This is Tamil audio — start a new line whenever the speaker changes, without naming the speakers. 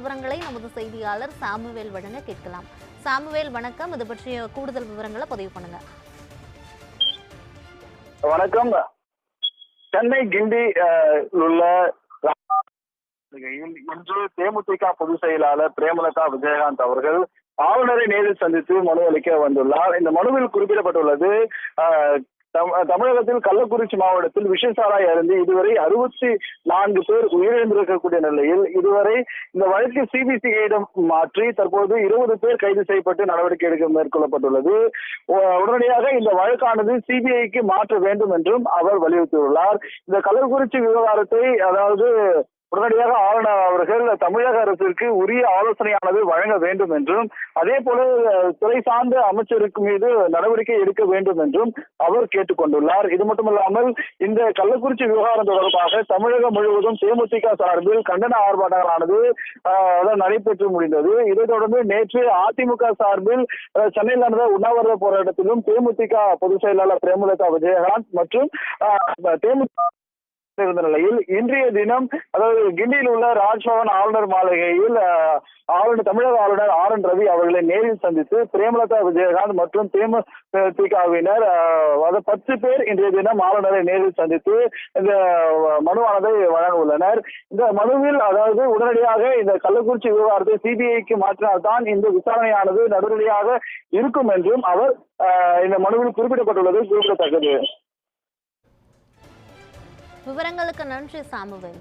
விவரங்களை நமது செய்தியாளர் சாமுவேல் வழங்க கேட்கலாம். சாமுவேல் வணக்கம். இது பற்றிய கூடுதல் விவரங்களை பதிவு பண்ணுங்க.
வணக்கம். சென்னை கிண்டி உள்ள இன்று தேமுதிக பொதுச் செயலாளர் பிரேமலதா விஜயகாந்த் அவர்கள் ஆளுநரை நேரில் சந்தித்து மனு அளிக்க வந்துள்ளார். இந்த மனுவில் குறிப்பிடப்பட்டுள்ளது தமிழகத்தில் கள்ளக்குறிச்சி மாவட்டத்தில் விஷசாராய் அறிந்து இதுவரை அறுபத்தி நான்கு பேர் உயிரிழந்திருக்கக்கூடிய நிலையில் இதுவரை இந்த வழக்கு சிபிசிஐடம் மாற்றி தற்போது இருபது பேர் கைது செய்யப்பட்டு நடவடிக்கை எடுக்க மேற்கொள்ளப்பட்டுள்ளது. உடனடியாக இந்த வழக்கானது சிபிஐக்கு மாற்ற வேண்டும் என்றும் அவர் வலியுறுத்தியுள்ளார். இந்த கள்ளக்குறிச்சி விவகாரத்தை அதாவது உடனடியாக ஆளுநர் அவர்கள் தமிழக அரசிற்கு உரிய ஆலோசனையானது வழங்க வேண்டும் என்றும் அதே போல துறை சார்ந்த அமைச்சருக்கு மீது நடவடிக்கை எடுக்க வேண்டும் என்றும் அவர் கேட்டுக்கொண்டுள்ளார். இது மட்டுமல்லாமல் இந்த கள்ளக்குறிச்சி விவகாரம் தொடர்பாக தமிழகம் முழுவதும் தேமுதிக சார்பில் கண்டன ஆர்ப்பாட்டங்களானது நடைபெற்று முடிந்தது. இதைத் தொடர்ந்து நேற்று அதிமுக சார்பில் சென்னையில் நடந்த உண்ணாவிரத போராட்டத்திலும் தேமுதிக பொதுச் செயலாளர் பிரேமலதா விஜயகாந்த் மற்றும் தேமுதிக இருந்த நிலையில் இன்றைய தினம் அதாவது கிண்டியில் உள்ள ராஜ்பவன் ஆளுநர் மாளிகையில் ஆளுநர் தமிழக ஆளுநர் ஆர் என் ரவி அவர்களை நேரில் சந்தித்து பிரேமலதா விஜயகாந்த் மற்றும் தேமுதிகவினர் அதாவது பத்து பேர் இன்றைய தினம் ஆளுநரை நேரில் சந்தித்து இந்த மனுவானதை வழங்க உள்ளனர் இந்த மனுவில் அதாவது உடனடியாக இந்த கள்ளக்குறிச்சி விவகாரத்தை சிபிஐக்கு மாற்றினால்தான் இந்த விசாரணையானது நடுநிலையாக இருக்கும் என்றும் அவர் இந்த மனுவில் குறிப்பிடப்பட்டுள்ளது குறிப்பிடத்தக்கது.
விவரங்களுக்கு நன்றி சாமுவேல்.